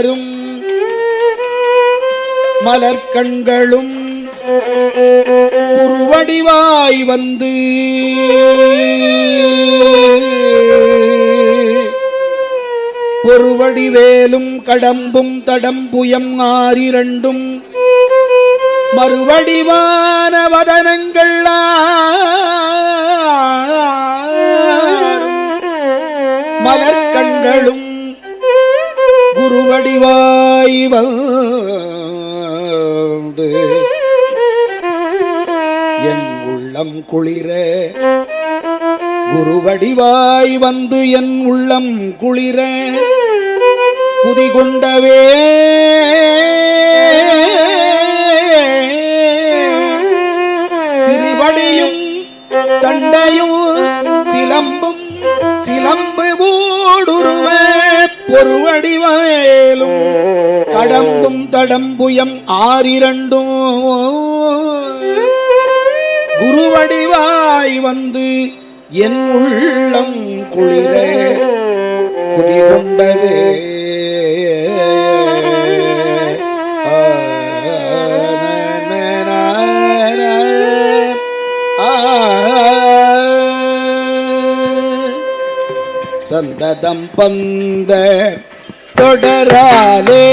மலரும் மலர்கண்களும் குருவடிவாய் வந்து பொருவடிவேலும் கடம்பும் தடம்புயம் ஆறிரண்டும் மறுவடிவான வதனங்கள் மலர்கண்களும் குருவடிவாய் வந்து என் உள்ளம் குளிர. குருவடிவாய் வந்து என் உள்ளம் குளிர. குதிகொண்டவே திருவடியும் தண்டையும் சிலம்பும் சிலம்பு ஓடுருவே ஊடுருவ பொருவடிவயலும் கடம்பும் தடம்புயம் ஆறிரண்டும். குருவடிவாய் வந்து என் உள்ளம் குளிர குடிகொண்டவே சந்ததம் பந்த தொடராலே.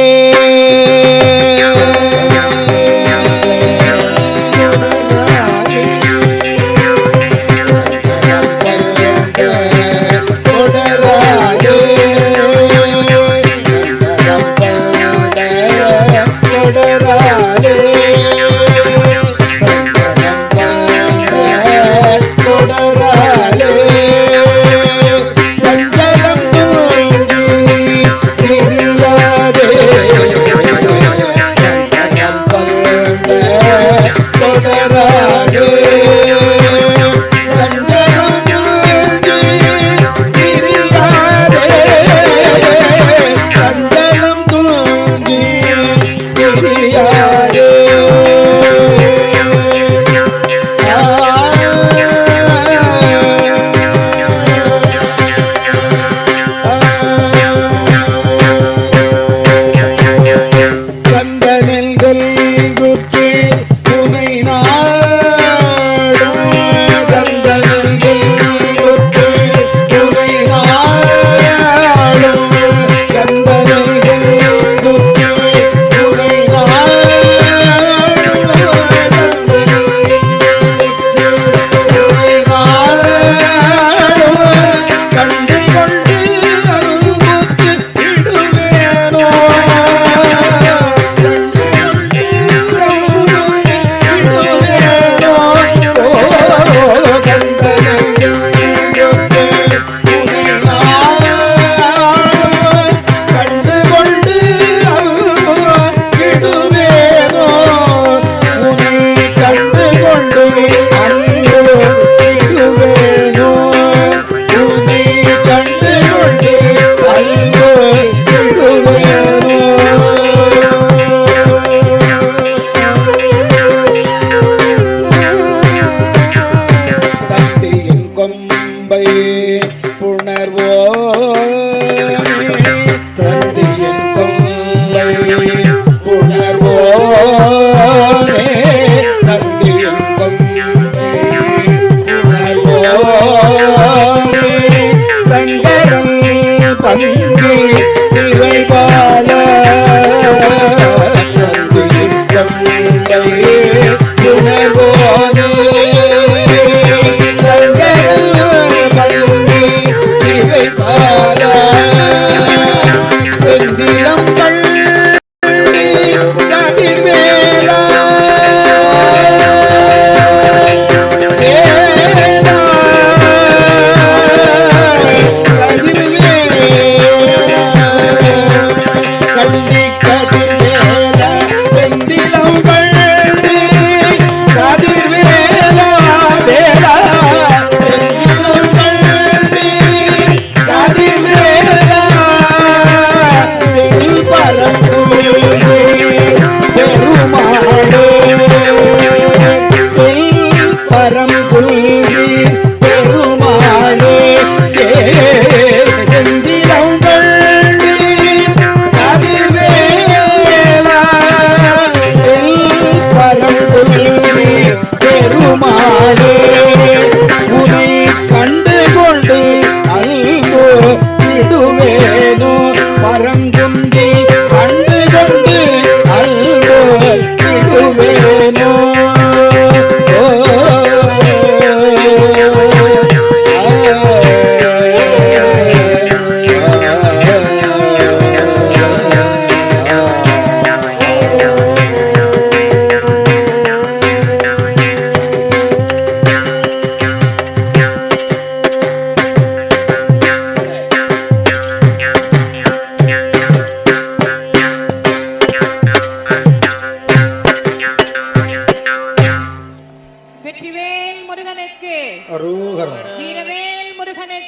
கண்டரும் பங்கி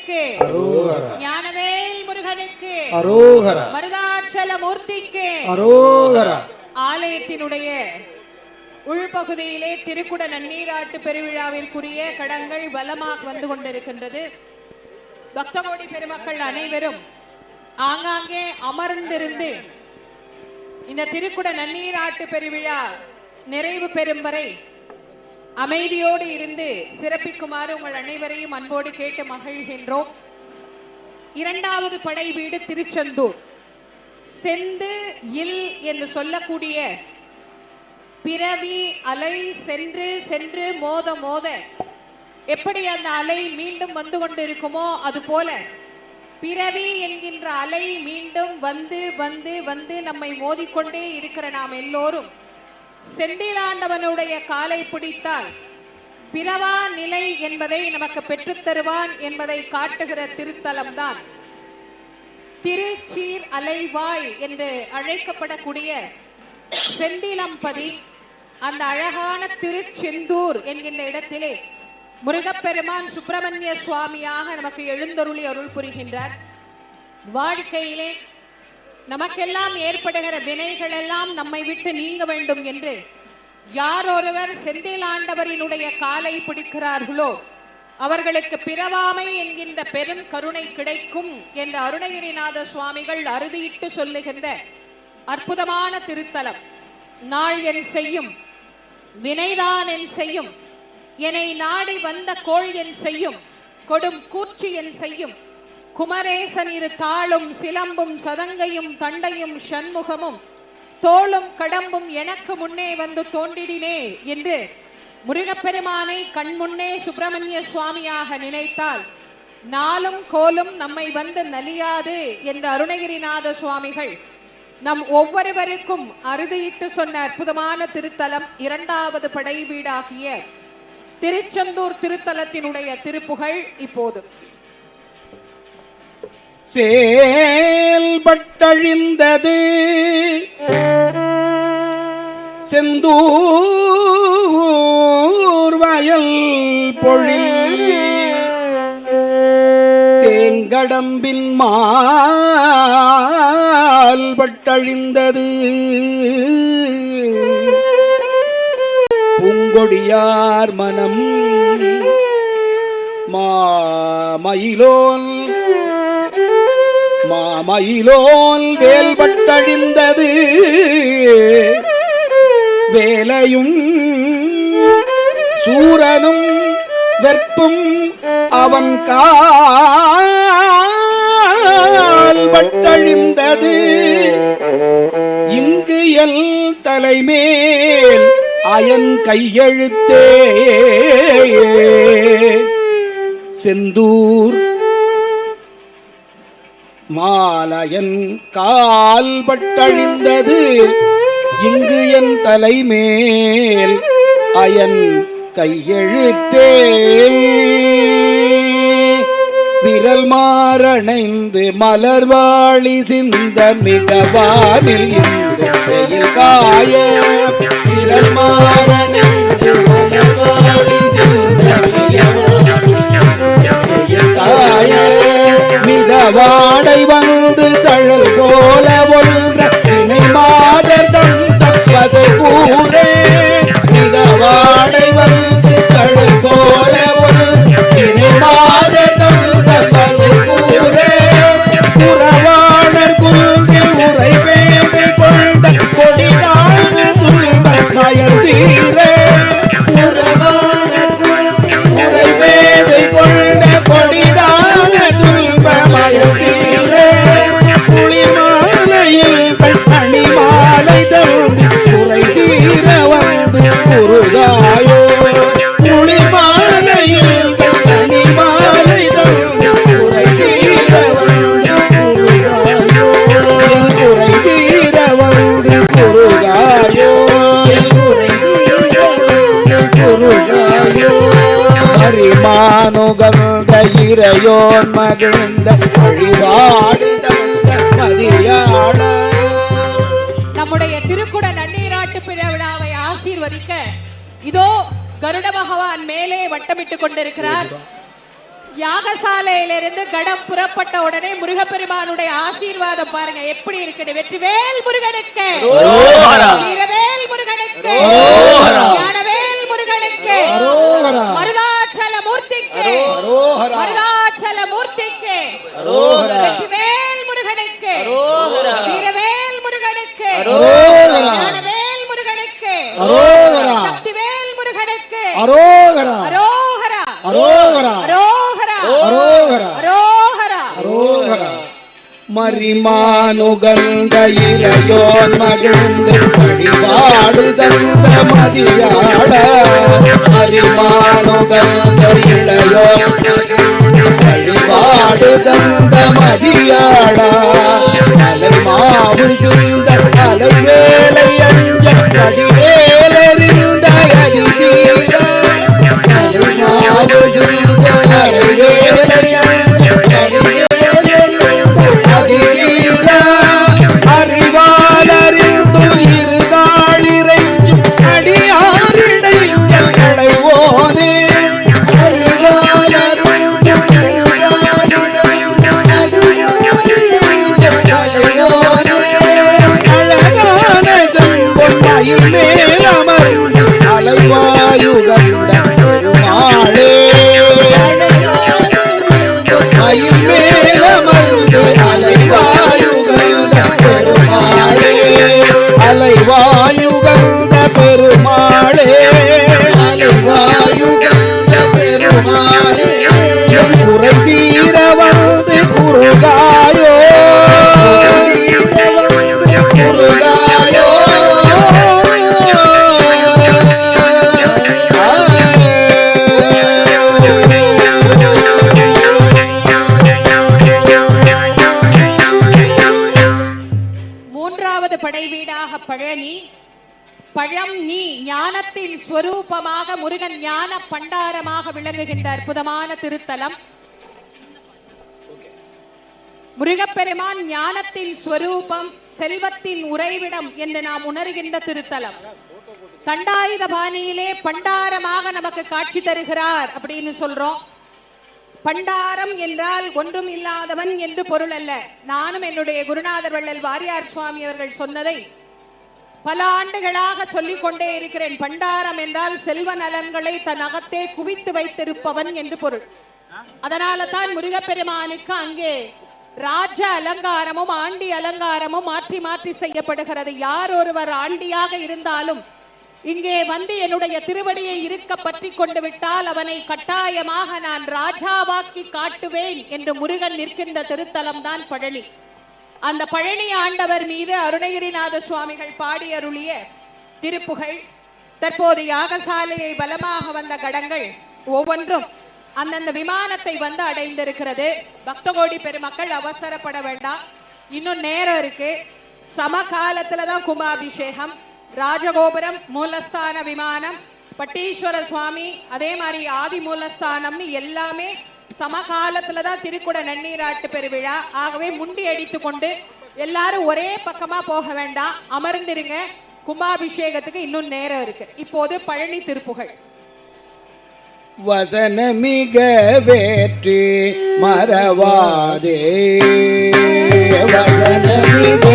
முருகனுக்கு அரோகரா. ஞானவேல் முருகனுக்கு. அரோகரா. மருதாச்சல மூர்த்திக்கு அரோகரா. ஆலயத்தினுடைய உள்பகுதியிலே திருக்குட நன்னீராட்டு பெருவிழாவிற்குரிய கடங்கள் பலமாக வந்து கொண்டிருக்கின்றது. பக்தகோடி பெருமக்கள் அனைவரும் ஆங்காங்கே அமர்ந்திருந்து இந்த திருக்குட நன்னீராட்டு பெருவிழா நிறைவு பெறும் வரை அமைதியோடு இருந்து சிறப்பிக்குமாறு உங்கள் அனைவரையும் அன்போடு கேட்டு மகிழ்கின்றோம். இரண்டாவது படை வீடு திருச்செந்தூர். செந்து இல் என்று சொல்லக்கூடிய பிறவி அலை சென்று சென்று மோத மோத எப்படி அந்த அலை மீண்டும் வந்து கொண்டிருக்குமோ அது போல பிறவி என்கின்ற அலை மீண்டும் வந்து வந்து வந்து நம்மை மோதிக்கொண்டே இருக்கிற நாம் எல்லோரும் செந்திலாண்டவனுடைய காலை பிடித்தால் பிறவா நிலை என்பதை நமக்கு பெற்றுத் தருவான் என்பதை காட்டுகிற திருத்தலம்தான். திருச்சீர் அலைவாய் என்று அழைக்கப்படக்கூடிய செந்திலம்பதி அந்த அழகான திருச்செந்தூர் என்கின்ற இடத்திலே முருகப்பெருமான் சுப்பிரமணிய சுவாமியாக நமக்கு எழுந்தருளி அருள் புரிகின்றார். வாழ்க்கையிலே நமக்கெல்லாம் ஏற்படுகிற வினைகள் எல்லாம் நம்மை விட்டு நீங்க வேண்டும் என்று யார் ஒருவர் செந்திலாண்டவரினுடைய காலை பிடிக்கிறார்களோ அவர்களுக்கு பிறவாமை என்கின்ற பெரும் கருணை கிடைக்கும் என்று அருணகிரிநாத சுவாமிகள் அறுதியிட்டு சொல்லுகின்ற அற்புதமான திருத்தலம். நாள் என் செய்யும் வினைதான் என் செய்யும் என்னை நாடி வந்த கோள் என் செய்யும் கொடும் கூற்று என் செய்யும் குமரேசன் இரு தாளும் சிலம்பும் சதங்கையும் தண்டையும் சண்முகமும் தோளும் கடம்பும் எனக்கு முன்னே வந்து தோன்றிடினே என்று முருகப்பெருமானை கண்முன்னே சுப்பிரமணிய சுவாமியாக நினைத்தால் நாளும் கோலும் நம்மை வந்து நலியாது என்ற அருணகிரிநாத சுவாமிகள் நம் ஒவ்வொருவருக்கும் அறுதியிட்டு சொன்ன அற்புதமான திருத்தலம் இரண்டாவது படை வீடாகிய திருச்செந்தூர் திருத்தலத்தினுடைய திருப்புகழ் இப்போது. செயல்பட்டழிந்தது செந்தூர் வயல் பொழில் தேங்கடம்பின் மால் பூங்கொடியார் மனம் மாமயிலோன் மாமயிலோல் வேல்பட்டழிந்தது வேலையும் சூரனும் வெற்பும் அவன் கால் பட்டழிந்தது இங்கு எல் தலைமேல் அயன் கையெழுத்தே. செந்தூர் மாலயன் கால் பட்டழிந்தது. இங்கு என் தலைமேல் அயன் கையெழுத்தே விரல் மாறணைந்து மலர்வாழி சிந்த மிகவானில் இந்த வெயில் காய. விரல் மாறணைந்து மலர்வாழி சிந்த காய. மிதவாடை வந்து தழல் போல ஒன்ற மாதர் தம் தப்பசை கூறே. தருதாயோ பரிமானுகந்த இறையோன் மகிழ்ந்த வழிபாடு நம்முடைய திருக்குட நன்னீராட்டு பிற ஆசீர்வதிக்க இதோ கருட பகவான் மேலே வட்டமிட்டுக் கொண்டிருக்கிறார். யாகசாலையிலிருந்து கடம் புறப்பட்ட உடனே முருகப்பெருமானுடைய ஆசீர்வாதம் பாருங்க. எப்படி இருக்குது? வெற்றிவேல் முருகனுக்கு. வீரவேல் முருகனுக்கு. ஞானவேல் முருகனுக்கு. மருதாச்சல மூர்த்திக்கு மருதாச்சல மூர்த்திக்கு. வெற்றிவேல் முருகனுக்கு. வீரவேல் முருகனுக்கு. ஞானவேல் முருகனுக்கு அரோகரா சக்திவேல் முருகனுக்கு அரோகரா அரோகரா அரோகரா அரோகரா அரோகரா அரோகரா அரோகரா மரிமானுகந்த இறையோன் மகிழ்ந்து வழிபாடு தந்த மதியாட மரிமானுகந்த இளையோன் வழிபாடு தந்த மதியாள. அலை மாவு சுந்த அலை வேலை அஞ்ச கடிவேலறிந்த மே முருகன் ஞான பண்டாரமாக விளங்குகின்ற அற்புதமான திருத்தலம். முருகப்பெருமான் ஞானத்தின் ஸ்வரூபம் செல்வத்தின் உறைவிடம் என்று நாம் உணர்கின்ற திருத்தலம். தண்டாயுத பாணியிலே பண்டாரமாக நமக்கு காட்சி தருகிறார் அப்படின்னு சொல்றோம். பண்டாரம் என்றால் ஒன்றும் இல்லாதவன் என்று பொருள் அல்ல. நானும் என்னுடைய குருநாதர் வள்ளல் வாரியார் சுவாமி அவர்கள் சொன்னதை பல ஆண்டுகளாக சொல்லிக் கொண்டே இருக்கிறேன். பண்டாரம் என்றால் செல்வ நலன்களை தன் அகத்தே குவித்து வைத்திருப்பவன் என்று பொருள். அதனால தான் முருகப்பெருமானுக்கு அங்கே ராஜ அலங்காரமும் ஆண்டி அலங்காரமும் மாற்றி மாற்றி செய்யப்படுகிறது. யார் ஒருவர் ஆண்டியாக இருந்தாலும் இங்கே வந்து என்னுடைய திருவடியை இருக்க பற்றி கொண்டு விட்டால் அவனை கட்டாயமாக நான் ராஜாவாக்கி காட்டுவேன் என்று முருகன் நிற்கின்ற திருத்தலம் தான் பழனி. அந்த பழனி ஆண்டவர் மீது அருணகிரிநாத சுவாமிகள் பாடி அருளிய திருப்புகழ் தற்போது யாகசாலையை பலமாக வந்த கடங்கள் ஒவ்வொன்றும் அந்தந்த விமானத்தை வந்து அடைந்திருக்கிறது. பக்தகோடி பெருமக்கள் அவசரப்பட வேண்டாம். இன்னும் நேரம் இருக்கு. சமகாலத்துல தான் கும்பாபிஷேகம். ராஜகோபுரம் மூலஸ்தான விமானம் பட்டீஸ்வர சுவாமி அதே மாதிரி ஆதி மூலஸ்தானம்னு எல்லாமே சமகாலத்துல தான் திருக்குட நன்னீராட்டு பெருவிழா. ஆகவே முண்டி அடித்து கொண்டு எல்லாரும் ஒரே பக்கமா போக வேண்டாம். அமர்ந்திருங்க. கும்பாபிஷேகத்துக்கு இன்னும் நேரம் இருக்கு. இப்போது பழனி திருப்புகழ் வசனமிக வேற்றி மறவாதே. வசனமிக